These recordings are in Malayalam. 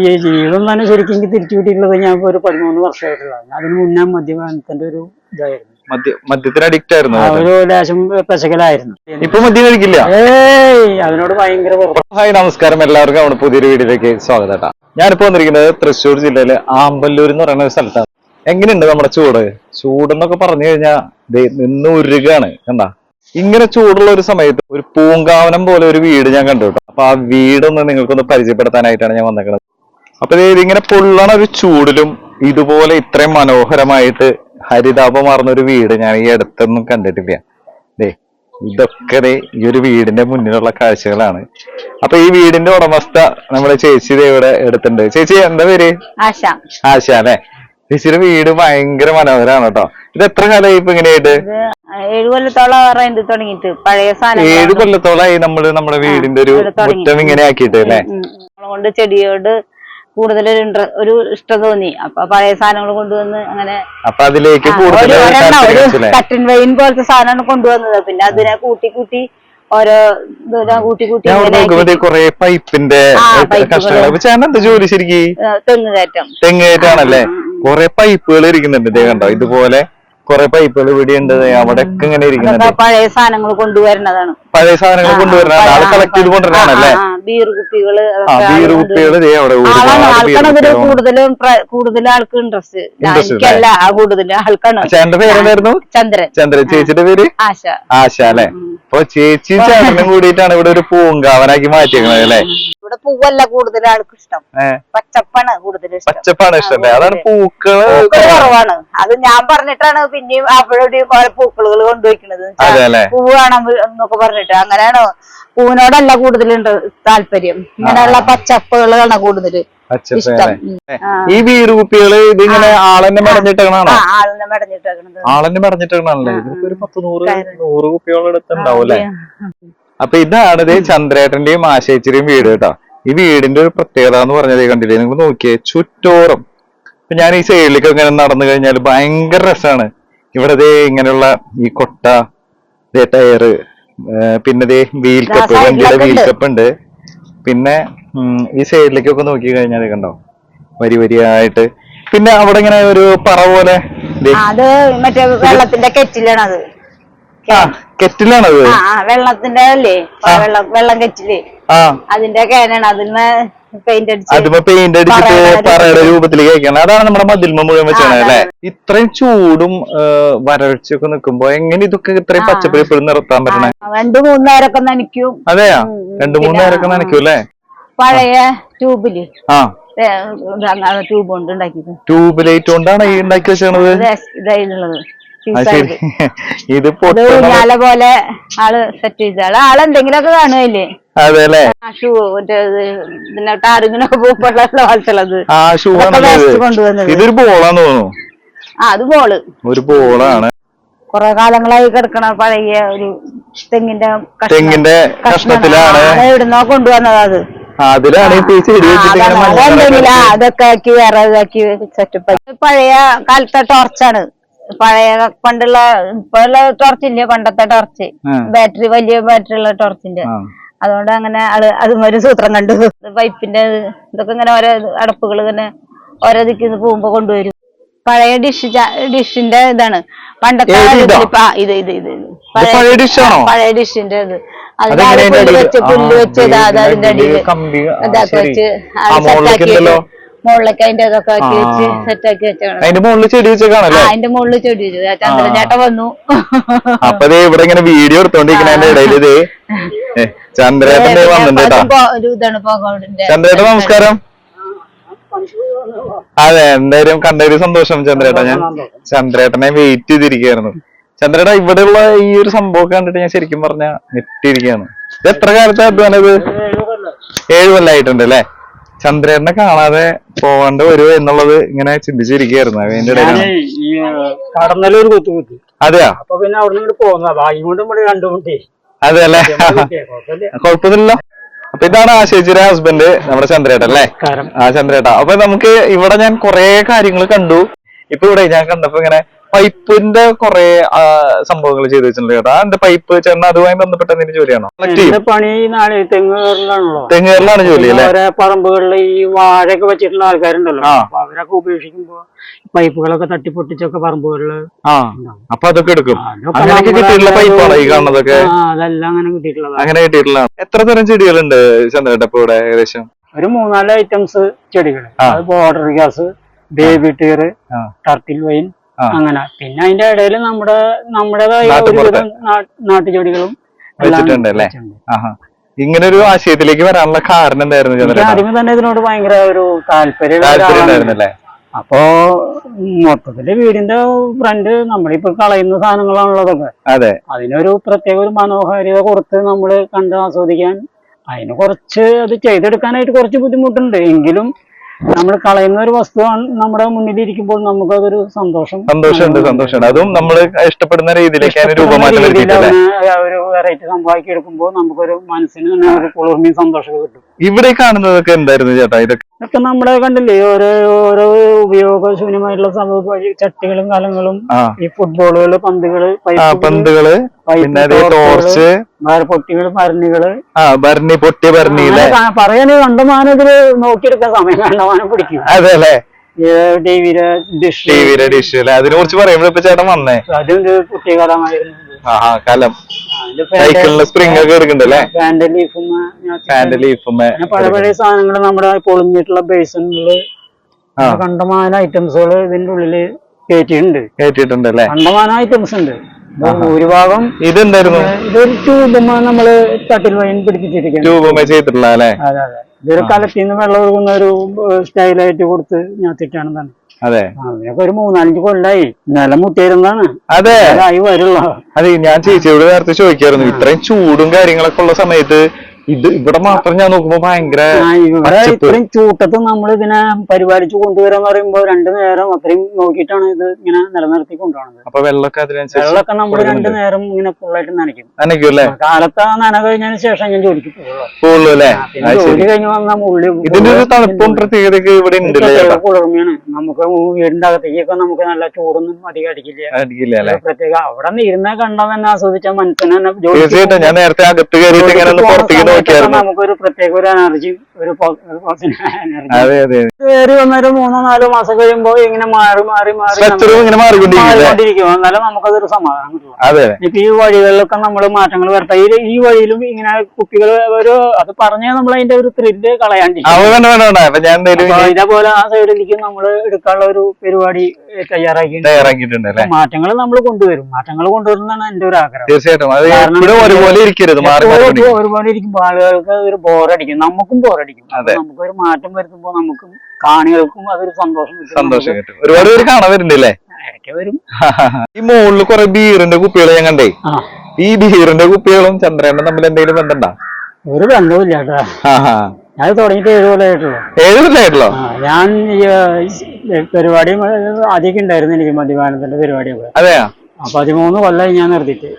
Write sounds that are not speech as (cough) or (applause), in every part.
ഈ ജീവിതം തന്നെ ശരിക്കും എനിക്ക് തിരിച്ചു കിട്ടിയിട്ടുള്ളത് ഞാൻ ഒരു പതിമൂന്ന് വർഷമായിട്ടുള്ളതാണ്. അതിന് മുന്നേ മദ്യപാനത്തിന്റെ ഒരു ഇതായിരുന്നു. മദ്യത്തിന് അഡിക്റ്റ് ആയിരുന്നു ആ ഒരു ലേശം പെശകലായിരുന്നു. ഇപ്പൊ മദ്യം കഴിക്കില്ല? ഏയ് അതിനോട് ഭയങ്കര വെറുപ്പ്. ഹായ് നമസ്കാരം. എല്ലാവർക്കും നമ്മുടെ പുതിയൊരു വീഡിയോയിലേക്ക് സ്വാഗതം കേട്ടോ ഞാനിപ്പോ വന്നിരിക്കുന്നത് തൃശ്ശൂർ ജില്ലയിലെ ആമ്പല്ലൂർ എന്ന് പറയുന്ന ഒരു സ്ഥലത്താണ്. എങ്ങനെയുണ്ട് നമ്മുടെ ചൂട്? ചൂടെന്നൊക്കെ പറഞ്ഞു കഴിഞ്ഞാൽ നിന്ന് ഉരുകാണ്. കണ്ടാ? ഇങ്ങനെ ചൂടുള്ള ഒരു സമയത്ത് ഒരു പൂങ്കാവനം പോലെ ഒരു വീട് ഞാൻ കണ്ടു കേട്ടോ അപ്പൊ ആ വീടൊന്ന് നിങ്ങൾക്കൊന്ന് പരിചയപ്പെടുത്താനായിട്ടാണ് ഞാൻ വന്നേക്കുന്നത് അപ്പൊ ഇതിങ്ങനെ പൊള്ളണ ഒരു ചൂടിലും ഇതുപോലെ ഇത്രയും മനോഹരമായിട്ട് ഹരിതാപമാർന്ന ഒരു വീട് ഞാൻ ഈ അടുത്തൊന്നും കണ്ടിട്ടില്ല. ദേ ഇതൊക്കെ ഈ ഒരു വീടിന്റെ മുന്നിലുള്ള കാഴ്ചകളാണ്. അപ്പൊ ഈ വീടിന്റെ ഉടമസ്ഥ നമ്മുടെ ചേച്ചി ഇവിടെ എടുത്തിട്ടുണ്ട്. ചേച്ചി എന്താ പേര്? ആശ. ആശ അല്ലെ? ചേച്ചിയുടെ വീട് ഭയങ്കര മനോഹരമാണ് കേട്ടോ. ഇത് എത്ര കാലമായി ഇപ്പൊ ഇങ്ങനെയായിട്ട്? ഏഴ് കൊല്ലത്തോളം തുടങ്ങിയിട്ട്. പഴയ സാധനം ഏഴ് കൊല്ലത്തോളമായി നമ്മൾ നമ്മുടെ വീടിന്റെ ഒരു മുറ്റം ഇങ്ങനെ ആക്കിയിട്ട് അല്ലെ? കൊണ്ട് ചെടിയോട് കൂടുതൽ ഒരു ഒരു ഇഷ്ടം തോന്നി. അപ്പൊ പഴയ സാധനങ്ങൾ കൊണ്ടുവന്ന് അങ്ങനെ അപ്പൊ അതിലേക്ക് ഒരു? കട്ടൻ വൈൻ പോലത്തെ സാധനമാണ് കൊണ്ടുവന്നത്. പിന്നെ അതിനെ കൂട്ടി കൂട്ടി ഓരോ കൂട്ടി കൂട്ടി കൊറേ പൈപ്പിന്റെ എന്താ ജോലി ശരിക്കും? തെങ്ങ് കയറ്റം. തെങ്ങേറ്റാണല്ലേ കൊറേ പൈപ്പുകൾ ഇരിക്കുന്നുണ്ട് കണ്ടോ? ഇതുപോലെ കൊറേ പൈപ്പുകൾ ഇവിടെ ഉണ്ട് അവിടെ ഒക്കെ ഇങ്ങനെ ഇരിക്കുന്നുണ്ട്. പഴയ സാധനങ്ങൾ കൊണ്ടുവരുന്നതാണ്. പഴയ സാധനങ്ങൾ കൊണ്ടുവരുന്ന ആൾ കളക്ട് ചെയ്ത് കൊണ്ടുവരാണല്ലേ ബീർ കുപ്പികൾ ബീർ കുപ്പികൾ കൂടുതലും കൂടുതൽ ആൾക്ക് ഇൻട്രസ്റ്റ് എനിക്കല്ല കൂടുതൽ ആൾക്കാണ് ചേട്ടന്റെ പേരെന്തായിരുന്നു ചന്ദ്രൻ. ചന്ദ്രൻ. ചേച്ചിയുടെ പേര്? ആശ. ആശ അല്ലെ? അപ്പൊ ചേച്ചി ചേട്ടനും കൂടിയിട്ടാണ് ഇവിടെ ഒരു പൂങ്കാവനാക്കി മാറ്റിയേക്കണത് അല്ലെ? ഇവിടെ പൂവല്ല കൂടുതൽ ആൾക്ക് ഇഷ്ടം. പച്ചപ്പാണ് കൂടുതൽ പച്ചപ്പാണ് ഇഷ്ടം അതാണ് പൂക്കൾ കുറവാണ്. അത് ഞാൻ പറഞ്ഞിട്ടാണ് പിന്നെയും അവിടെ പൂക്കളുകൾ അല്ലേ? പൂവ് വേണം എന്നൊക്കെ പറഞ്ഞിട്ട് അങ്ങനെയാണ്? പൂവിനോടല്ല കൂടുതലുണ്ട് താല്പര്യം. ഇങ്ങനെയുള്ള പച്ചപ്പുകളാണ് കൂടുതൽ പച്ചപ്പ് ഇഷ്ടം. ഈ ബീർ കുപ്പികൾ ഇതിങ്ങനെ ആളെന്നെ മെടഞ്ഞിട്ടേക്കണാണോ ആ ആളിനെ മെടഞ്ഞിട്ടേക്കണത്. ആളെന്നെ മെടഞ്ഞിട്ടേക്കണല്ലേ ഇതിപ്പോ ഒരു പത്ത് നൂറ് നൂറ് കുപ്പിയോളം അല്ലേ? അപ്പൊ ഇതാണ് ദേ ചന്ദ്രേട്ടന്റെയും ആശയച്ചിരിയും വീട് കേട്ടോ. ഈ വീടിന്റെ ഒരു പ്രത്യേകത എന്ന് പറഞ്ഞത് കണ്ടില്ലേ? നിങ്ങൾ നോക്കിയേ ചുറ്റോറും. ഇപ്പൊ ഞാൻ ഈ സൈഡിലേക്ക് ഇങ്ങനെ നടന്നു കഴിഞ്ഞാൽ ഭയങ്കര രസമാണ് ഇവിടെ ഇങ്ങനെയുള്ള ഈ കൊട്ട ടയറ് പിന്നെ ദേ വീൽ കപ്പ് വണ്ടിയുടെ വീൽ കപ്പ് ഉണ്ട്. പിന്നെ ഈ സൈഡിലേക്കൊക്കെ നോക്കി കഴിഞ്ഞാൽ കണ്ടോ? വരി വരിയായിട്ട്. പിന്നെ അവിടെ ഇങ്ങനെ ഒരു പറ പോലെ അത് മറ്റേ വെള്ളത്തിന്റെ കെറ്റിലാണത് വെള്ളത്തിന്റെ അല്ലേ? വെള്ളം വെള്ളം കെറ്റിൽ. അതിന്റെ കേനാണ്. അതിന്മേ അതിപ്പോ പെയിന്റ് അടിച്ചിട്ട് പറയുടെ രൂപത്തിലേക്ക് അയക്കണം അതാണ് നമ്മുടെ മതിൽമ മുഴുവൻ വെച്ചാണ് അല്ലെ? ഇത്രയും ചൂടും വരൾച്ചയൊക്കെ നിൽക്കുമ്പോ എങ്ങനെ ഇതൊക്കെ ഇത്രയും പച്ചപ്പ് ഇപ്പോഴും നിർത്താൻ പറ്റണേ? രണ്ടു മൂന്ന് നേരൊക്കെ നനയ്ക്കും. അതെയാ? രണ്ടു മൂന്ന് നേരൊക്കെ നനയ്ക്കും അല്ലേ? പഴയ ട്യൂബിൽ. ആ. ട്യൂബ് കൊണ്ട് ഉണ്ടാക്കിയത്. ട്യൂബ് ലൈറ്റ് കൊണ്ടാണ് ഈ ഉണ്ടാക്കി വെച്ചത്? ഇത് ഇതായിട്ടുള്ളത്. ഇത് പോലെ ആൾ സെറ്റ് ചെയ്ത ആൾ ആളെന്തെങ്കിലുമൊക്കെ കാണുമല്ലേ ഷൂ മറ്റേ പിന്നെ ടാറിങ്ങിനൊക്കെ ആ ഷൂ കൊണ്ടുവന്നത്. ഇതൊരു ബോളാന്ന് തോന്നുന്നു. ആ അത് ബോൾ. ഒരു ബോളാണ്. കൊറേ കാലങ്ങളായി കിടക്കണ പഴയ ഒരു തെങ്ങിന്റെ തെങ്ങിന്റെ കഷ്ണത്തിലാണ്. എവിടുന്നോ കൊണ്ടുവന്നത് അത്. അതിലാണ് അതൊക്കെ ആക്കി വേറെ ഇതാക്കി സെറ്റപ്പ് പഴയ കാലത്തെ ടോർച്ചാണ് പഴയ പണ്ടുള്ള ഇപ്പൊ ഉള്ള ഇല്ല? പണ്ടത്തെ ടോർച്ച് ബാറ്ററി വലിയ ബാറ്ററി ഉള്ള ടോർച്ചിന്റെ. അതുകൊണ്ട് അങ്ങനെ ആൾ അതും ഒരു സൂത്രം കണ്ടു. പൈപ്പിന്റെ ഇതൊക്കെ ഇങ്ങനെ ഓരോ അടപ്പുകൾ ഇങ്ങനെ ഓരോ ദിക്കിൽ നിന്ന് പോകുമ്പോ കൊണ്ടുവരും. പഴയ ഡിഷ് ഡിഷിന്റെ ഇതാണ്. പണ്ടത്തെ ഇതാ? ഇത് ഇത്. പഴയ ഡിഷിന്റെ ഇത്. അതിന്റെ പുല്ല് വെച്ച് പുല്ല് വെച്ച് അതിന്റെ അടിയിൽ ഇതാക്കി വെച്ച് സെറ്റാക്കി. മുകളിലേക്ക് അതിന്റെ ഇതൊക്കെ ആക്കി വെച്ച് സെറ്റ് ആക്കി വെച്ചാണ് അതിന്റെ മുകളിൽ ചെടി വെച്ചേക്കാണല്ലേ? അതിന്റെ മുകളിൽ ചെടി വെച്ചു. ചന്ദ്രചേട്ട വന്നു. അപ്പൊ ദേ ഇവിടെ ഇങ്ങനെ വീഡിയോ എടുത്തോണ്ടിരിക്കണതിന്റെ ഇടയിൽ ചന്ദ്രേട്ടൻ ദേ വന്നിട്ടുണ്ട് ചന്ദ്രേട്ടൻ നമസ്കാരം. അതെ എന്തായാലും കണ്ടൊരു സന്തോഷം ചന്ദ്രേട്ട ഞാൻ. ചന്ദ്രേട്ടനെ വെയിറ്റ് ചെയ്തിരിക്കുകയായിരുന്നു. ചന്ദ്രേട്ട ഇവിടെയുള്ള ഈ ഒരു സംഭവം കണ്ടിട്ട് ഞാൻ ശരിക്കും പറഞ്ഞ ഞെട്ടിയിരിക്കുകയാണ്. ഇത് എത്ര കാലത്തെ അധ്വാനം ഇത്? ഏഴ് കൊല്ലായിട്ടുണ്ട് അല്ലേ ചന്ദ്രേട്ടനെ കാണാതെ പോവാണ്ട് വരുമോ എന്നുള്ളത് ഇങ്ങനെ ചിന്തിച്ചിരിക്കുകയായിരുന്നു. അതിന്റെ ഇടയിലാണ് കടന്നലൊരു കുത്തു കുത്തി. അതെയാ? അപ്പൊ പിന്നെ അവിടെ നിന്ന് പോകുന്ന ഭാഗ്യം കൊണ്ട് ഇവിടെ രണ്ടു മുട്ടി അതെ അല്ലേ? കുഴപ്പമൊന്നുമില്ല. അപ്പൊ ഇതാണ് ആ ചേച്ചിയുടെ ഹസ്ബൻഡ് നമ്മുടെ ചന്ദ്രേട്ട അല്ലേ? ആ ചന്ദ്രേട്ട. അപ്പൊ നമുക്ക് ഇവിടെ ഞാൻ കുറെ കാര്യങ്ങൾ കണ്ടു. ഇപ്പൊ ഇവിടെ ഞാൻ കണ്ടപ്പോ ഇങ്ങനെ പൈപ്പിന്റെ കുറെ സംഭവങ്ങൾ ചെയ്തു വെച്ചിട്ടുണ്ട് ചേട്ടാ എന്റെ പൈപ്പ് ചേട്ടൻ അതുമായി ബന്ധപ്പെട്ട എന്തെങ്കിലും ജോലിയാണോ? പണി നാളെ തെങ്ങ് കയറലാണല്ലോ തെങ്ങേറിലാണ് ജോലി അല്ലേ? പറമ്പുകളിലെ പറമ്പുകളിൽ ഈ വാഴയൊക്കെ വെച്ചിട്ടുള്ള ആൾക്കാരുണ്ടല്ലോ. അവരൊക്കെ ഉപേക്ഷിക്കുമ്പോ പൈപ്പുകളൊക്കെ തട്ടിപ്പൊട്ടിച്ചൊക്കെ പറമ്പുകളിൽ അപ്പൊ അതൊക്കെ എടുക്കും. അങ്ങനെയൊക്കെ കിട്ടിയിട്ടുള്ള പൈപ്പാണോ ഈ കാണുന്നതൊക്കെ? അതെല്ലാം അങ്ങനെ കിട്ടിയിട്ടുള്ളത് അങ്ങനെ കിട്ടിയിട്ടുള്ള എത്ര തരം ചെടികളുണ്ട് ചന്ദ്രേട്ട ഇപ്പൊ ഇവിടെ ഏകദേശം? ഒരു മൂന്നാൽ ഐറ്റംസ് ചെടികൾ. അത് border grass baby tear. Turtle vine. അങ്ങനെ. പിന്നെ അതിന്റെ ഇടയിൽ നമ്മുടെ നമ്മുടേതായ. ഒരുവിധം നാട്ടുചെടികളും. ഇങ്ങനെ ഒരു ആശയത്തിലേക്ക് വരാനുള്ള കാരണം എന്തായിരുന്നു ആദ്യമേ തന്നെ ഇതിനോട് ഭയങ്കര ഒരു താല്പര്യം അപ്പോ മൊത്തത്തിൽ വീടിന്റെ ഫ്രണ്ട് നമ്മളിപ്പോ കളയുന്ന സാധനങ്ങളാണുള്ളതൊക്കെ. അതെ. അതിനൊരു പ്രത്യേക ഒരു മനോഹാരിത കൊടുത്ത് നമ്മൾ കണ്ട് ആസ്വദിക്കാൻ അതിന് കുറച്ച് അത് ചെയ്തെടുക്കാനായിട്ട് കുറച്ച് ബുദ്ധിമുട്ടുണ്ട്. എങ്കിലും നമ്മൾ കളയുന്ന ഒരു വസ്തു നമ്മുടെ മുന്നിലിരിക്കുമ്പോൾ നമുക്കതൊരു സന്തോഷം. സന്തോഷമുണ്ട് സന്തോഷമുണ്ട്. അതും നമ്മൾ ഇഷ്ടപ്പെടുന്ന രീതിയിലേക്ക് രൂപമാറ്റം ഒരു വെറൈറ്റി സംഭവിക്കി എടുക്കുമ്പോൾ നമുക്കൊരു മനസ്സിന് തന്നെ ഒരു കുളിർമയും സന്തോഷം കിട്ടും. ഇവിടെ കാണുന്നതൊക്കെ എന്തായിരുന്നു ചേട്ടാ? ഇതൊക്കെ ഇതൊക്കെ നമ്മുടെ കണ്ടില്ലേ ഓരോ ഓരോ ഉപയോഗശൂന്യമായിട്ടുള്ള സംഭവ ചട്ടികളും കലങ്ങളും ഈ ഫുട്ബോളുകൾ പന്തുകൾ പന്തുകൾ പിന്നെ അതേ ടോർച്ച് പൊട്ടികൾ മരണികൾ ആ ഭരണി പൊട്ടിയ ഭരണിയിലെ പറയാന് കണ്ടമാനം ഇതിൽ നോക്കിയെടുക്കാൻ സമയം കണ്ടമാനം പിടിക്കും. അതെ അല്ലേ ടിവിയിലെ ഡിഷ്. ടി ഡിഷ് അല്ലെ അതിനെ കുറിച്ച് പറയുമ്പോൾ ഇപ്പൊ ചേട്ടൻ വന്നേ. അതൊരു കുട്ടിക്കാലമായിരുന്നു ആ ആ കലം. സൈക്കിളിന് സ്പ്രിംഗ് ഒക്കെ എടുക്കണ്ടല്ലേ പാന്റ് ലീഫും ഫാന്റെ ലീഫും അങ്ങനെ പല പഴയ സാധനങ്ങൾ നമ്മുടെ പൊളിഞ്ഞിട്ടുള്ള ബേസണിൽ കണ്ടമാന ഐറ്റംസുകൾ ഇതിന്റെ ഉള്ളിൽ കയറ്റിയിട്ടുണ്ട് കയറ്റിയിട്ടുണ്ട് അല്ലേ? കണ്ടമാനം ഐറ്റംസ് ഉണ്ട്. ഭൂരിഭാഗം ഇതെന്തായിരുന്നു? ഇതൊരു ട്യൂബുമ്മ നമ്മൾ തട്ടിൽ വൈൻ പിടിപ്പിച്ചിരിക്കുന്നത് ട്യൂബുമേ ചെയ്തിട്ടുള്ള അതെ അതെ. ഇതൊരു കലത്തിൽ നിന്ന് വെള്ളം ഒഴുകുന്ന ഒരു സ്റ്റൈലായിട്ട് കൊടുത്ത് ഞാത്തിട്ടാണ് തന്നെ. അതെ. അതിനൊക്കെ ഒരു മൂന്നാലഞ്ച് കൊല്ലായി. നില മുട്ടിയിരുന്നാണ് അതെ. ആയി വരുള്ളൂ. അതെ ഞാൻ ചേച്ചിയോട് നേരത്തെ ചോദിക്കായിരുന്നു ഇത്രയും ചൂടും കാര്യങ്ങളൊക്കെ ഉള്ള സമയത്ത് ഇത് ഇവിടെ മാത്രം ഞാൻ നോക്കുമ്പോ ഭയങ്കര ഇവിടെ. ഇത്രയും ചൂട്ടത്ത് നമ്മൾ ഇതിനെ പരിപാലിച്ചു കൊണ്ടുവരാന്ന് പറയുമ്പോ രണ്ടു നേരം അത്രയും നോക്കിയിട്ടാണ് ഇത് ഇങ്ങനെ നിലനിർത്തി കൊണ്ടുപോകുന്നത് അപ്പൊ വെള്ളമൊക്കെ അതിനനുസരിച്ച് വെള്ളമൊക്കെ നമ്മൾ രണ്ടു നേരം ഇങ്ങനെ ഫുള്ളായിട്ട് നനയ്ക്കും. നനയ്ക്കും അല്ലേ? കാലത്ത് ആ നന കഴിഞ്ഞതിന് ശേഷം ഞാൻ ജോലിക്ക് പോകുള്ളൂ. അല്ലേ? ജോലി കഴിഞ്ഞ് വന്നാൽ ഉള്ളി ഇതിന്റെ ഒരു തണുപ്പും പ്രത്യേകതയൊക്കെ ഇവിടെ കുളിർമയാണ് നമുക്ക് വീടിന്റെ അകത്തേക്കൊക്കെ നമുക്ക് നല്ല ചൂടൊന്നും അധികം അടിക്കില്ല. അടിക്കില്ല അല്ലേ? പ്രത്യേക അവിടെ നിന്ന് ഇരുന്ന കണ്ടാൽ തന്നെ ആസ്വദിച്ച മനസ്സിന് തന്നെ തീർച്ചയായിട്ടും. ഞാൻ നേരത്തെ അകത്ത് കയറിയിട്ട് ഇങ്ങനെ പുറത്തേക്ക് നോക്കിയായിരുന്നു. നമുക്കൊരു പ്രത്യേക ഒരു എനർജി ഒരു (laughs) അതെ അതെ കയറി വന്നൊരു മൂന്നോ നാലോ മാസം കഴിയുമ്പോ ഇങ്ങനെ മാറി മാറി മാറി സ്ട്രക്ചറും ഇങ്ങനെ മാറിക്കൊണ്ടിരിക്കും എന്നാലും നമുക്കതൊരു സമാധാനം കിട്ടും. അതെ. ഇപ്പൊ ഈ വഴികളിലൊക്കെ നമ്മൾ മാറ്റങ്ങൾ വരുത്താം. ഈ ഈ വഴിയിലും ഇങ്ങനെ കുട്ടികൾ ഒരു അത് പറഞ്ഞാൽ നമ്മൾ അതിന്റെ ഒരു ത്രില്ല് കളയാണ്ടി ഇതേപോലെ ആ സൈഡിലേക്ക് നമ്മൾ എടുക്കാനുള്ള ഒരു പരിപാടി തയ്യാറാക്കിയിട്ടുണ്ട്. തയ്യാറാക്കിയിട്ടുണ്ട് മാറ്റങ്ങൾ നമ്മൾ കൊണ്ടുവരും. മാറ്റങ്ങൾ കൊണ്ടുവരുന്നതാണ് എന്റെ ഒരു ആഗ്രഹം. തീർച്ചയായിട്ടും. ഒരുപോലെ ഇരിക്കരുത്. മാറി മാറി ആളുകൾക്ക് ഒരു ബോറടിക്കും. നമുക്കും ബോറടിക്കും. നമുക്ക് ഒരു മാറ്റം വരുത്തുമ്പോൾ നമുക്കും കാണികൾക്കും അതൊരു സന്തോഷം. സന്തോഷം കിട്ടും. ഒരുപാട് പേര് കാണാൻ വരുന്നില്ലേ ഇടയ്ക്ക് വരും. (laughs) ഈ മുകളിൽ കുറെ ബീറിന്റെ കുപ്പികൾ ഞാൻ കണ്ടേ. ഈ ബീറിന്റെ കുപ്പികളും ചന്ദ്രനും തമ്മിൽ എന്തെങ്കിലും ബന്ധമുണ്ടോ? ഒരു ബന്ധവുമില്ല കേട്ടോ. ഞാൻ തുടങ്ങിയിട്ട് ഏഴ് കൊല്ലമായിട്ടുള്ളൂ ഏഴ് കൊല്ലായിട്ടുള്ളോ ആ ഞാൻ പരിപാടി അധികം ഉണ്ടായിരുന്നു എനിക്ക് മദ്യപാനത്തിന്റെ പരിപാടിയൊക്കെ. അതെയാ? പതിമൂന്ന് കൊല്ലം ഞാൻ നിർത്തിയിട്ട്.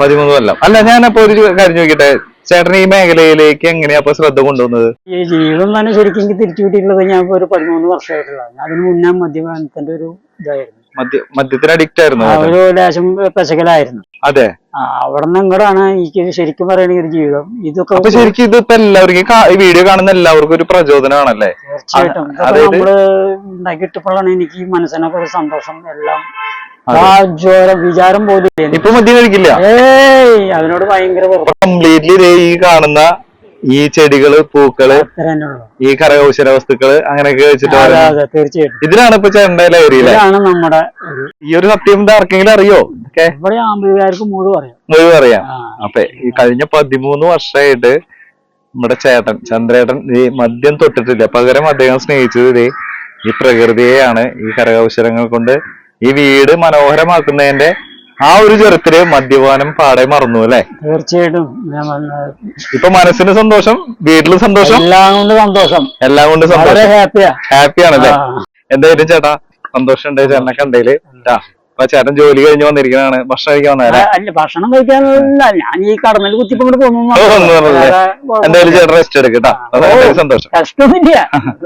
പതിമൂന്ന് കൊല്ലം. അല്ല ഞാനപ്പോ ഒരു കാര്യം ചോദിക്കട്ടെ? ചേട്ടൻ ഈ മേഖലയിലേക്ക് എങ്ങനെയാ അപ്പൊ ശ്രദ്ധ കൊണ്ടുവന്നത്? ഈ ജീവിതം തന്നെ ശരിക്കും എനിക്ക് തിരിച്ചു കിട്ടിയിട്ടുള്ളത് ഞാൻ ഇപ്പൊ ഒരു പതിമൂന്ന് വർഷമായിട്ടുള്ളതാണ്. അതിന് മുന്നേ മദ്യപാനത്തിന്റെ ഒരു ഇതായിരുന്നു. മദ്യ മദ്യത്തിന് അഡിക്റ്റ് ആയിരുന്നു ആ? ഒരു ലേശം പെശകലായിരുന്നു അതെ. ആ അവിടെ നിന്ന് ഇങ്ങോട്ടാണ് എനിക്ക് ശരിക്കും പറയണെങ്കിൽ ഒരു ജീവിതം. ഇതൊക്കെ അപ്പൊ ശരിക്കും ഇത് ഇപ്പൊ എല്ലാവർക്കും കാ- ഈ വീഡിയോ കാണുന്ന എല്ലാവർക്കും ഒരു പ്രചോദനമാണല്ലേ? തീർച്ചയായിട്ടും. ഇതൊക്കെ അതായത് നമ്മൾ ഉണ്ടാക്കിയിട്ടപ്പോഴാണ് എനിക്ക് ഈ മനസ്സിനൊക്കെ ഒരു സന്തോഷം എല്ലാം ആ ജ്വരം വിചാരം പോലും. ഇപ്പൊ മദ്യം കഴിക്കില്ല ഏയ് അതിനോട് ഭയങ്കര കംപ്ലീറ്റ്ലി ഈ കാണുന്ന ഈ ചെടികൾ പൂക്കൾ ഈ കരകൗശല വസ്തുക്കൾ അങ്ങനെയൊക്കെ വെച്ചിട്ട് തീർച്ചയായിട്ടും. ഇതിനാണ് ഇപ്പൊ ചേട്ടന്റെ ഇതാണ് നമ്മുടെ ഈ ഒരു സത്യം എന്താ ആർക്കെങ്കിലും അറിയോ? ഇവിടെ ആമ്പികാർക്ക് മുഴുവൻ അറിയാം മുഴുവൻ അറിയാം. അപ്പൊ ഈ കഴിഞ്ഞ പതിമൂന്ന് വർഷമായിട്ട് നമ്മുടെ ചേട്ടൻ ചന്ദ്രേട്ടൻ ഈ മദ്യം തൊട്ടിട്ടില്ല. പകരം അദ്ദേഹം സ്നേഹിച്ചത് ഈ പ്രകൃതിയെയാണ് ഈ കരകൗശലങ്ങൾ കൊണ്ട് ഈ വീട് മനോഹരമാക്കുന്നതിന്റെ ആ ഒരു ചെറുത്തിൽ മദ്യപാനം പാടെ മറന്നു അല്ലെ? തീർച്ചയായിട്ടും. ഞാൻ വന്ന- ഇപ്പൊ മനസ്സിന് സന്തോഷം വീട്ടിലും സന്തോഷം? എല്ലാം കൊണ്ട് സന്തോഷം. എല്ലാം കൊണ്ട് വളരെ സന്തോഷം. ഹാപ്പിയാ. ഹാപ്പി ആണല്ലേ ആ. എന്തായാലും ചേട്ടാ സന്തോഷം ഉണ്ട് ചേട്ടനെ കണ്ടതിൽ. അപ്പൊ ചേട്ടൻ ജോലി കഴിഞ്ഞ് വന്നിരിക്കുന്നതാണ് ഭക്ഷണം കഴിക്കാൻ വന്നാൽ അല്ല? ഭക്ഷണം കഴിക്കാനല്ല ഞാൻ ഈ കടന്നൽ കുത്തി. എന്തായാലും ചേട്ടൻ റെസ്റ്റ് എടുക്കട്ടാ സന്തോഷം. കഷ്ടമൊന്നുമില്ല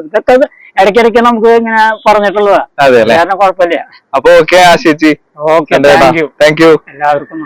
ഇതൊക്കെ ഇടയ്ക്കിടയ്ക്ക് നമുക്ക് ഇങ്ങനെ പറഞ്ഞിട്ടുള്ളതാ. അതെ കുഴപ്പമില്ല. അപ്പൊ ഓക്കെ ആശിച്ചി. ഓക്കെ താങ്ക് യു എല്ലാവർക്കും